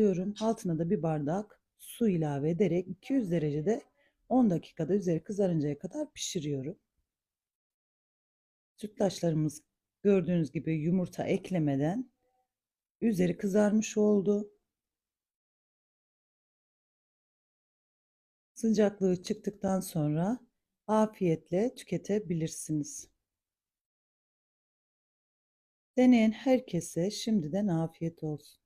Diyorum. Altına da bir bardak su ilave ederek 200 derecede 10 dakikada üzeri kızarıncaya kadar pişiriyorum. Sütlaçlarımız gördüğünüz gibi yumurta eklemeden üzeri kızarmış oldu. Sıcaklığı çıktıktan sonra afiyetle tüketebilirsiniz. Deneyen herkese şimdiden afiyet olsun.